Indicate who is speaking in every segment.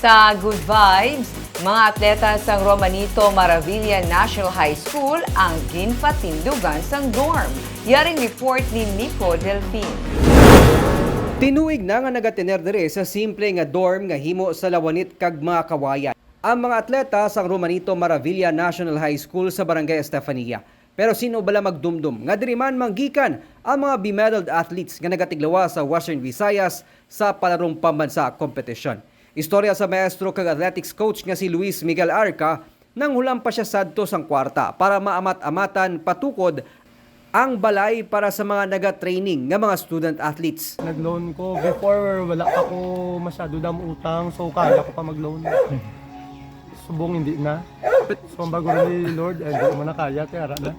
Speaker 1: Sa Good Vibes, mga atleta sang Romanito Maravilla National High School ang ginpatindugan sang dorm. Yaring report ni Nico Delfin.
Speaker 2: Tinuig na nga nagatiner dire sa simple nga dorm nga himo sa lawanit kag mga kawayan. Ang mga atleta sa Romanito Maravilla National High School sa Barangay Estefania. Pero sino bala magdumdum nga diri man manggikan ang mga bemedaled athletes nga nagatiglawa sa Western Visayas sa palarong pambansa kompetisyon. Istorya sa maestro kag athletics coach nga si Luis Miguel Arca nang hulam pa siya sadto sang kwarta para maamat-amatan patukod ang balay para sa mga naga-training nga mga student athletes.
Speaker 3: Nag-loan ko. Before, wala pa ako masyado dam utang. So, kaya ko pa mag-loan. Subong hindi na. So, ang bago ni Lord, eh, di mo na kaya. Tiyara na.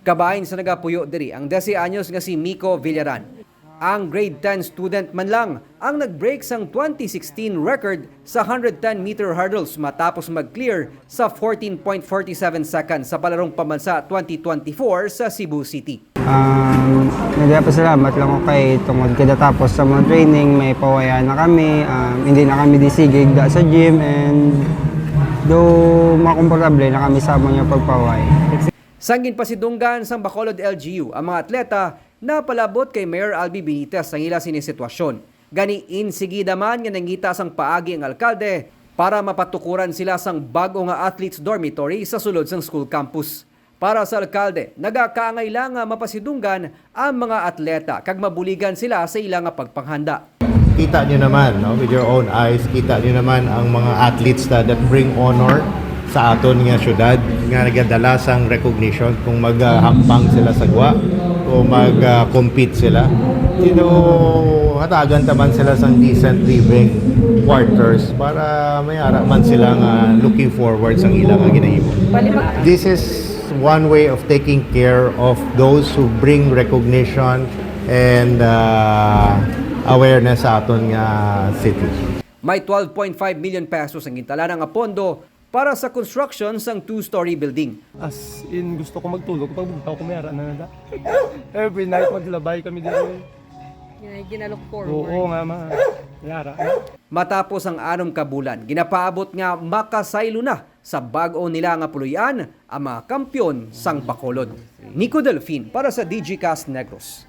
Speaker 2: Kabahin sa nagapuyo diri ang 10 anyos nga si Miko Villaran. Ang grade 10 student man lang ang nag-break sang 2016 record sa 110 meter hurdles matapos mag-clear sa 14.47 seconds sa palarong pambansa 2024 sa Cebu City.
Speaker 4: Um, nagpasalamat lang ako kay tungod kada tapos sa mga training, may pawaya na kami, um, hindi na kami disigig da sa gym and do makomportable na kami sa mga pagpaway.
Speaker 2: Sangin pa si Dunggan sang Bacolod LGU ang mga atleta na palabot kay Mayor Albi Benitez ang ila sinisitwasyon. Gani insigida man nga nangita sang paagi ang alkalde para mapatukuran sila sang bago nga athletes dormitory sa sulod sang school campus. Para sa alkalde, nagakaangailangan mapasidunggan ang mga atleta kag mabuligan sila sa ilang nga pagpanghanda.
Speaker 5: kita nyo naman no, with your own eyes, kita nyo naman ang mga athletes na that bring honor sa aton nga syudad nga nagadala sang recognition kung maghakbang sila sa gwa o mag-compete sila. Know, hatagan taman sila sang decent living quarters para mayara man sila nga looking forward sang ilang ginahimo. This is one way of taking care of those who bring recognition and uh, awareness sa aton nga city.
Speaker 2: May 12.5 million pesos ang gintala nga pondo para sa construction sang two-story building.
Speaker 3: As in, gusto ko magtulog. Pag bugtaw ko, mayara na nada. Every night, maglabay kami dito.
Speaker 6: ginalook
Speaker 3: Oo nga, ma. Mayara.
Speaker 2: Matapos ang anom kabulan, ginapaabot nga makasaylo na sa bag-o nila nga puluyan ang mga kampyon sang Bacolod. Nico Delfin para sa DG Cast Negros.